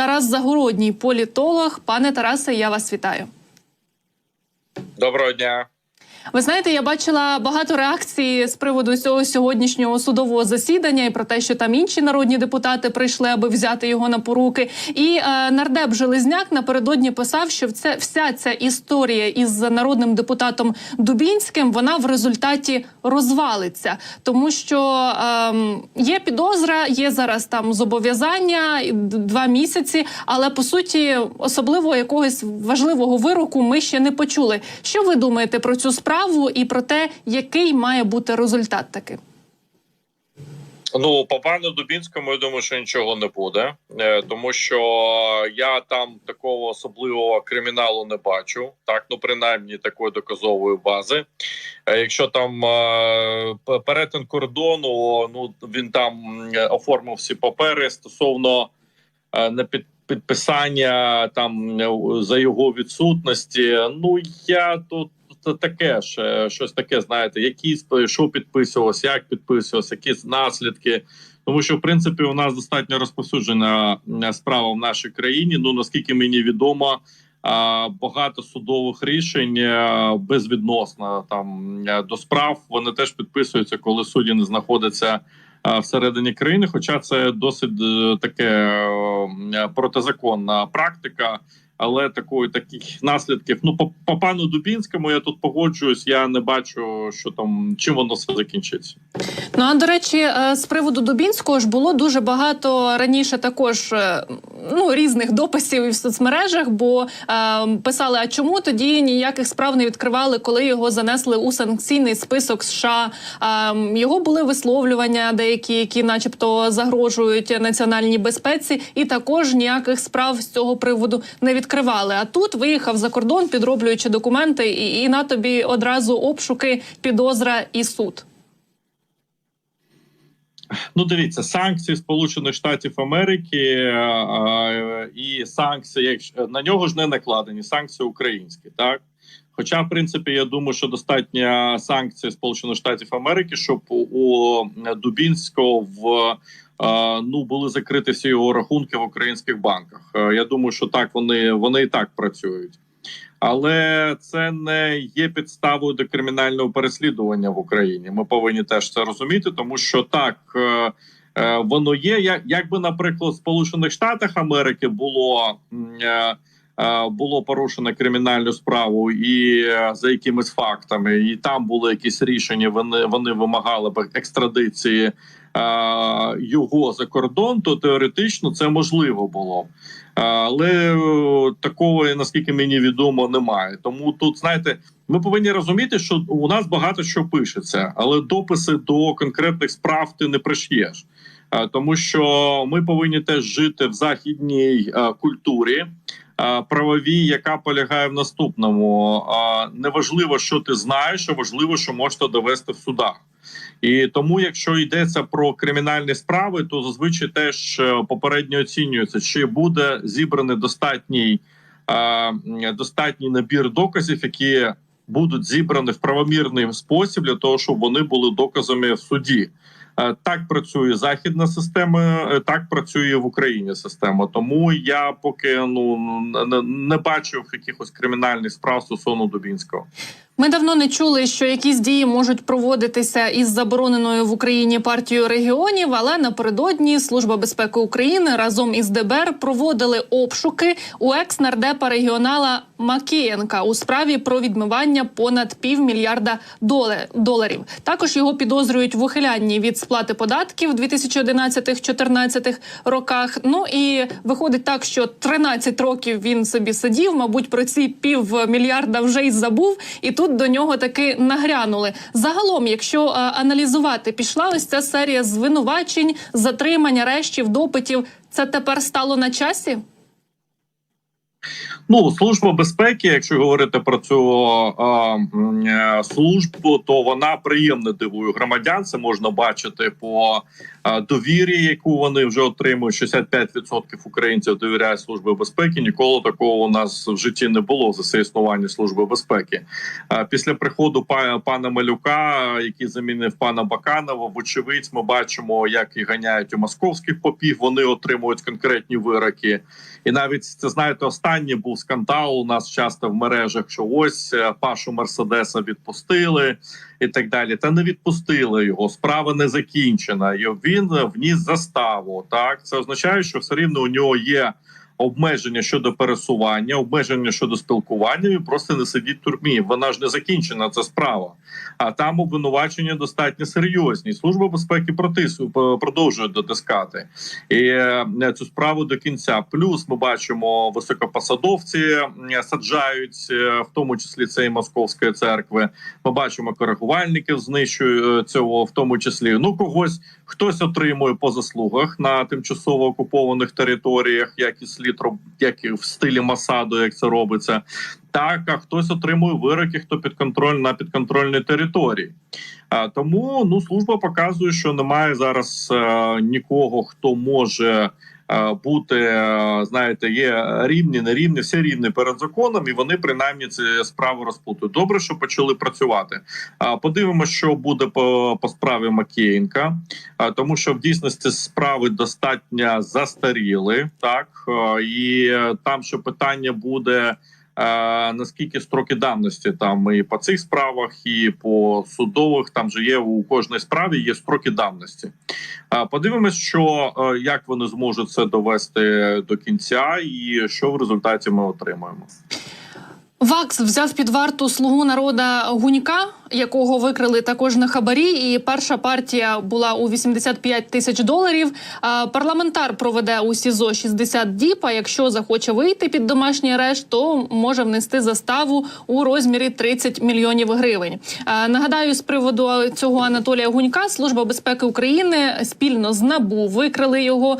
Тарас Загородній, політолог. Пане Тарасе, я вас вітаю. Доброго дня. Ви знаєте, я бачила багато реакцій з приводу цього сьогоднішнього судового засідання і про те, що там інші народні депутати прийшли, аби взяти його на поруки. І е, нардеп Железняк напередодні писав, що це вся ця історія із народним депутатом Дубінським вона в результаті розвалиться, тому що е, є підозра, є зараз там зобов'язання два місяці, але по суті особливо якогось важливого вироку ми ще не почули. Що ви думаєте про цю справу і про те, який має бути результат таки? Ну, по пану Дубінському, я думаю, що нічого не буде, е, тому що я там такого особливого криміналу не бачу. Так, ну принаймні такої доказової бази. Е, Якщо там е, перетин кордону, ну він там оформив всі папери стосовно не під. Підписання там за його відсутності. Ну я тут це таке ж е, щось таке, знаєте, які що підписувалось, як підписувалось, які наслідки. Тому що в принципі у нас достатньо розповсюджена справа в нашій країні. Ну наскільки мені відомо, багато судових рішень е, безвідносно там е, до справ вони теж підписуються, коли судді не знаходяться всередині країни. Хоча це досить таке протизаконна практика. Але такої таких наслідків, ну по, по пану Дубінському я тут погоджуюсь. Я не бачу, що там чим воно все закінчиться. Ну а до речі, е, з приводу Дубінського ж було дуже багато раніше також е, ну різних дописів і в соцмережах, бо е, писали, а чому тоді ніяких справ не відкривали, коли його занесли у санкційний список США. Е, його були висловлювання, деякі, які, начебто, загрожують національній безпеці, і також ніяких справ з цього приводу не відкривали. А тут виїхав за кордон, підроблюючи документи, і, і на тобі одразу обшуки, підозра і суд. Ну, дивіться, санкції Сполучених Штатів Америки е, е, і санкції, на нього ж не накладені санкції українські, так. Хоча, в принципі, я думаю, що достатньо санкцій Сполучених Штатів Америки, щоб у Дубінського в е, ну були закриті всі його рахунки в українських банках. Я думаю, що так вони, вони і так працюють. Але це не є підставою до кримінального переслідування в Україні. Ми повинні теж це розуміти, тому що так е, е, воно є. Як, якби, наприклад, в Сполучених Штатах Америки було. е, Було порушено кримінальну справу і за якимись фактами, і там були якісь рішення. Вони вони вимагали екстрадиції його за кордон, то теоретично це можливо було. Але е, такого, наскільки мені відомо, немає. Тому тут, знаєте, ми повинні розуміти, що у нас багато що пишеться, але дописи до конкретних справ ти не приш'єш. Е, Тому що ми повинні теж жити в західній е, культурі е, правовій, яка полягає в наступному: Е, неважливо, що ти знаєш, а важливо, що можете довести в судах. І тому, якщо йдеться про кримінальні справи, то зазвичай теж е, попередньо оцінюється, чи буде зібраний достатній е, достатній набір доказів, які будуть зібрані в правомірний спосіб для того, щоб вони були доказами в суді. Е, Так працює західна система, так працює в Україні система. Тому я поки ну не бачив якихось кримінальних справ стосовно Дубінського. Ми давно не чули, що якісь дії можуть проводитися із забороненою в Україні партією регіонів, але напередодні Служба безпеки України разом із ДБР проводили обшуки у екс-нардепа регіонала Макієнка у справі про відмивання понад півмільярда доларів. Також його підозрюють в ухилянні від сплати податків у 2011-2014 роках. Ну і виходить так, що 13 років він собі сидів. Мабуть, про ці півмільярда вже й забув, і тут до нього таки нагрянули. Загалом, якщо е, аналізувати, пішла ось ця серія звинувачень, затримань, арештів, допитів. Це тепер стало на часі? Ну, служба безпеки, якщо говорити про цю а, е, службу, то вона приємно дивує громадян. Це можна бачити по довір'я, яку вони вже отримують. 65% українців довіряє службі безпеки. Ніколи такого у нас в житті не було за все існування служби безпеки. Після приходу пана Малюка, який замінив пана Баканова, вочевидь, ми бачимо, як і ганяють у московських попів. Вони отримують конкретні вироки. І навіть це знаєте, останній був скандал у нас часто в мережах, що ось е, Пашу Мерседеса відпустили і так далі. Та не відпустили його. Справа не закінчена. І він е, вніс заставу. Так це означає, що все рівно у нього є. Обмеження щодо пересування, обмеження щодо спілкування, він просто не сидіть в турмі. Вона ж не закінчена ця справа. А там обвинувачення достатньо серйозні. Служба безпеки протису продовжує дотискати і е, цю справу до кінця. Плюс ми бачимо високопосадовці е, саджають, е, в тому числі це і московської церкви. Ми бачимо коригувальників знищують е, цього, в тому числі. Ну когось хтось отримує по заслугах на тимчасово окупованих територіях, як і слід як і в стилі Масаду, як це робиться. Так, а хтось отримує вироки, хто під контроль на підконтрольній території. А, тому ну служба показує, що немає зараз а, нікого, хто може е, бути, е, знаєте, є рівні, нерівні, всі рівні перед законом, і вони принаймні ці справу розплутують. Добре, що почали працювати. Подивимося, що буде по, по справі Макієнка, тому що в дійсності справи достатньо застаріли, так е, і е, там ще питання буде. Наскільки строки давності там і по цих справах, і по судових там же є у кожній справі є строки давності. Подивимось, що е, як вони зможуть це довести до кінця, і що в результаті ми отримаємо. ВАКС взяв під варту слугу народа Гунька, якого викрили також на хабарі. І перша партія була у 85 тисяч доларів. Парламентар проведе у СІЗО 60 діб. А якщо захоче вийти під домашній арешт, то може внести заставу у розмірі 30 мільйонів гривень. Нагадаю, з приводу цього Анатолія Гунька служба безпеки України спільно з НАБУ викрили його.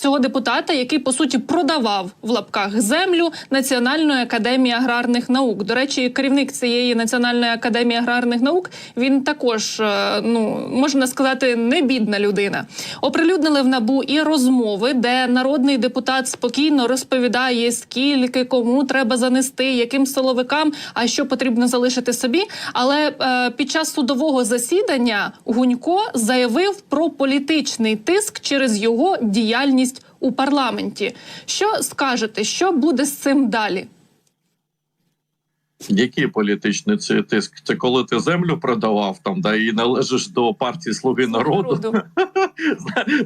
Цього депутата, який по суті продавав в лапках землю Національної академії аграрних наук. До речі, керівник цієї національної академії аграрних наук він також е, ну можна сказати не бідна людина. Оприлюднили в набу і розмови, де народний депутат спокійно розповідає, скільки кому треба занести, яким силовикам, а що потрібно залишити собі. Але е, під час судового засідання Гунько заявив про політичний тиск через його діяльність у парламенті. Що скажете, що буде з цим далі? Який політичний це тиск? Це коли ти землю продавав там, да і належиш до партії Слуги народу.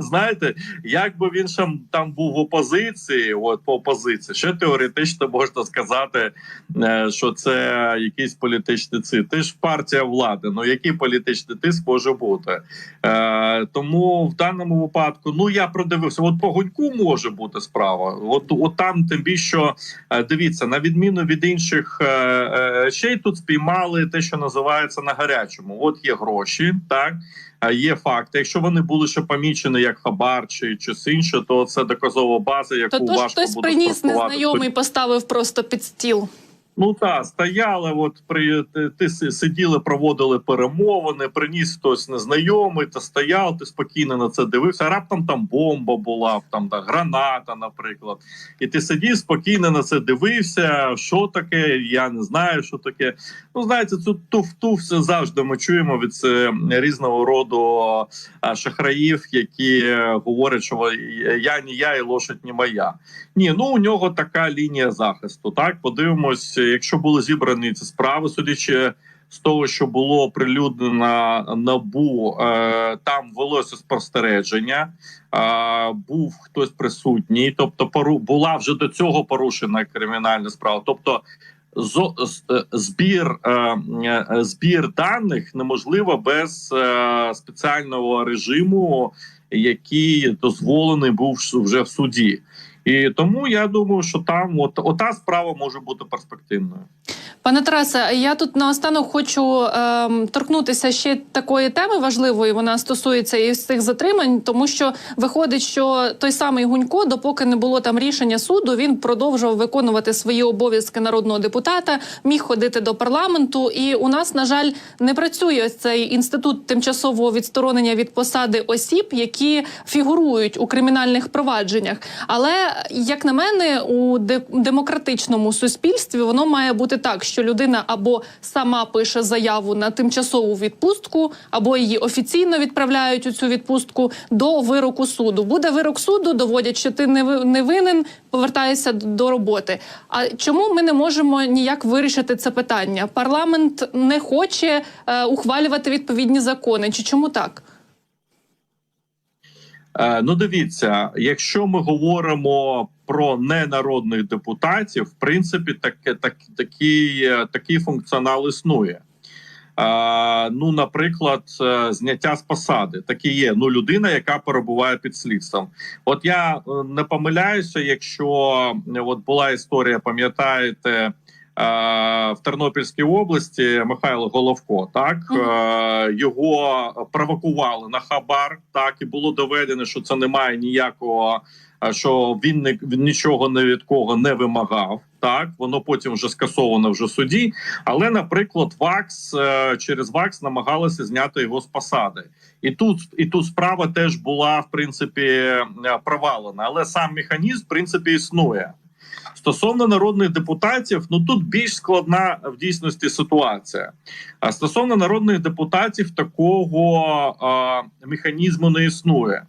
Знаєте, як би він там був в опозиції, от по опозиції, ще теоретично можна сказати, е, що це якийсь політичний цит. Ти ж партія влади. Ну який політичний тиск може бути? Е, тому в даному випадку, ну я продивився. От по гуньку може бути справа. От, от там тим більше, що е, дивіться, на відміну від інших е, й тут спіймали те, що називається на гарячому. От є гроші, так. Є факти. Якщо вони були ще помічені як хабар чи щось інше, то це доказова база, яку То важко хтось буде приніс незнайомий, поставив просто під стіл. Ну так, стояли, от при ти, сиділи, проводили перемовини, приніс хтось незнайомий, ти стояв, ти спокійно на це дивився. Раптом там бомба була, там да, граната, наприклад. І ти сидів спокійно на це дивився. Що таке? Я не знаю, що таке. Ну, знаєте, цю туфту все завжди ми чуємо від е, різного роду шахраїв, які е, говорять, що я не я і лошадь не моя. Ні, ну у нього така лінія захисту. Так, подивимось, якщо були зібрані ці справи, судячи з того, що було оприлюднено набу, е, там велося спостереження. Е, був хтось присутній, тобто була вже до цього порушена кримінальна справа. Тобто, е, збір, е, е, збір даних неможливо без е, спеціального режиму, який дозволений був вже в суді. І тому я думаю, що там от ота справа може бути перспективною. Пане Тарасе, я тут наостанок хочу ем, торкнутися ще такої теми важливої. Вона стосується і цих затримань, тому що виходить, що той самий Гунько, допоки не було там рішення суду, він продовжував виконувати свої обов'язки народного депутата, міг ходити до парламенту. І у нас, на жаль, не працює цей інститут тимчасового відсторонення від посади осіб, які фігурують у кримінальних провадженнях. Але як на мене, у де- демократичному суспільстві воно має бути так, що людина або сама пише заяву на тимчасову відпустку, або її офіційно відправляють у цю відпустку до вироку суду. Буде вирок суду, доводять, що ти не винен, повертаєшся до роботи. А чому ми не можемо ніяк вирішити це питання? Парламент не хоче е, ухвалювати відповідні закони. Чи чому так? Е, Ну, дивіться, якщо ми говоримо про ненародних депутатів, в принципі, таке так, такий, такий функціонал існує. Е, ну, наприклад, е, зняття з посади таке є. Ну, людина, яка перебуває під слідством. От я не помиляюся, якщо от була історія, пам'ятаєте. Е, В Тернопільській області Михайло Головко так е, його провокували на хабар. Так і було доведено, що це немає ніякого, е, що він не він нічого не від кого не вимагав. Так воно потім вже скасовано вже в суді. Але, наприклад, ВАКС через ВАКС намагалися зняти його з посади, і тут і тут справа теж була в принципі провалена. Але сам механізм в принципі існує. Стосовно народних депутатів, ну тут більш складна в дійсності ситуація. А стосовно народних депутатів, такого а, механізму не існує.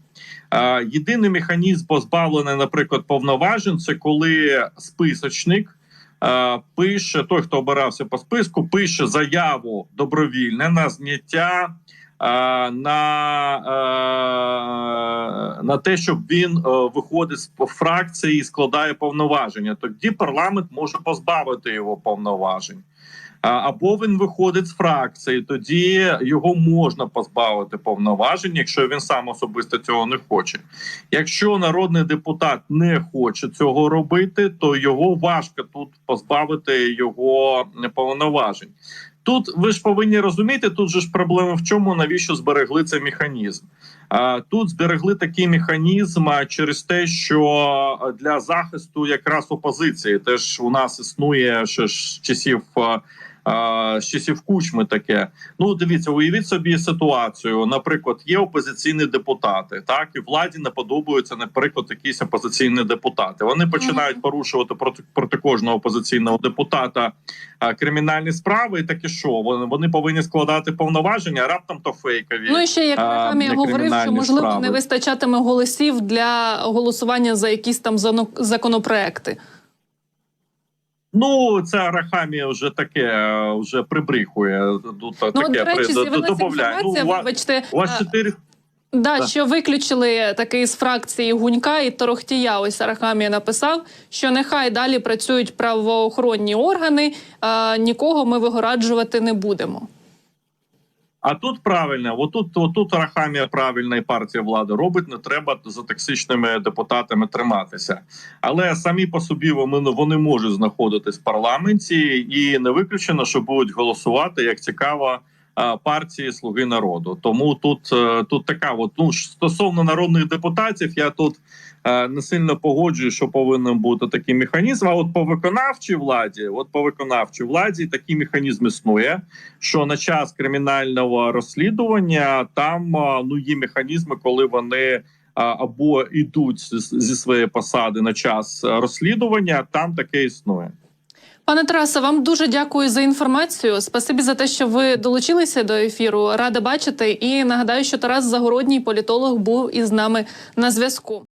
А, єдиний механізм позбавлений, наприклад, повноважень, це коли списочник пише той, хто обирався по списку, пише заяву добровільне на зняття. А, На, е, на те, щоб він е, виходить з фракції і складає повноваження, тоді парламент може позбавити його повноважень. Або він виходить з фракції, тоді його можна позбавити повноважень, якщо він сам особисто цього не хоче. Якщо народний депутат не хоче цього робити, то його важко тут позбавити його повноважень. Тут ви ж повинні розуміти, тут же ж проблема в чому, навіщо зберегли цей механізм. Тут зберегли такий механізм через те, що для захисту якраз опозиції теж у нас існує ще ж часів. А, З часів кучми таке. Ну дивіться, уявіть собі ситуацію. Наприклад, є опозиційні депутати, так і владі не подобаються, наприклад, якісь опозиційні депутати. Вони починають порушувати проти проти кожного опозиційного депутата а, кримінальні справи. І таке що вони, вони повинні складати повноваження, а раптом то фейкові. Ну і ще як а, Рахамія говорив, що можливо справи. не вистачатиме голосів для голосування за якісь там законопроекти. Ну, це Рахамія вже таке е, вже прибріхує. Тут Ну, таке до речі, інформація. Ну, вибачте, у вас чотири да, Так. що виключили такий з фракції Гунька і Торохтія. Ось Арахамія написав, що нехай далі працюють правоохоронні органи. А, нікого ми вигораджувати не будемо. А тут правильно, отут, отут Рахамія правильна і партія влади робить. Не треба за токсичними депутатами триматися. Але самі по собі вони, вони можуть знаходитись в парламенті, і не виключено, що будуть голосувати як цікаво а, партії Слуги народу. Тому тут, е, тут така от, ну, стосовно народних депутатів, я тут е, не сильно погоджую, що повинен бути такий механізм. А от по виконавчій владі, от по виконавчій владі такий механізм існує що на час кримінального розслідування там а, ну є механізми, коли вони або йдуть зі своєї посади на час розслідування. Там таке існує. Пане Тарасе, вам дуже дякую за інформацію. Спасибі за те, що ви долучилися до ефіру. Рада бачити. І нагадаю, що Тарас Загородній політолог був із нами на зв'язку.